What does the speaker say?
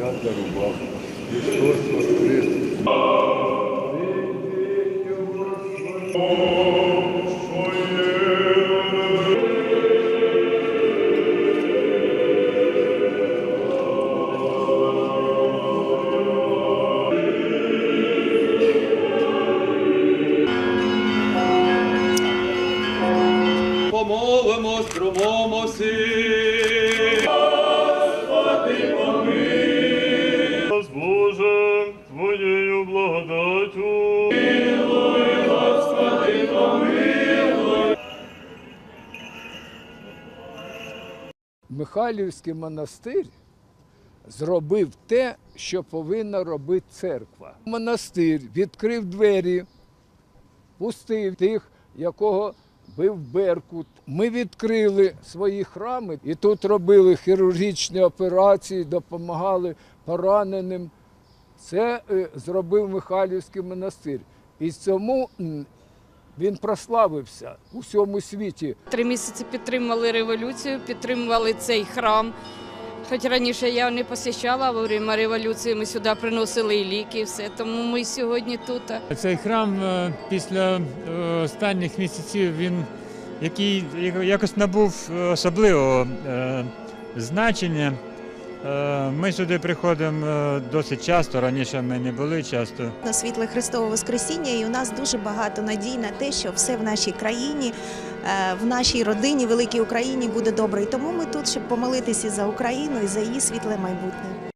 дитя дарував. Христос воскрес. Помолимось, промовимося. Михайлівський монастир зробив те, що повинна робити церква. Монастир відкрив двері, пустив тих, якого бив Беркут. Ми відкрили свої храми і тут робили хірургічні операції, допомагали пораненим. Це е, зробив Михайлівський монастир. І цьому він прославився у всьому світі. Три місяці підтримували революцію, підтримували цей храм. Хоч раніше я не посещала во время революції, ми сюди приносили і ліки, і все. Тому ми сьогодні тут. Цей храм е, після е, останніх місяців він який якось набув особливого значення. Е, Ми сюди приходимо е, досить часто, раніше ми не були часто. на світле Христове Воскресіння, і у нас дуже багато надій на те, що все в нашій країні, е, в нашій родині, великій Україні буде добре. І тому ми тут, щоб помолитися за Україну і за її світле майбутнє.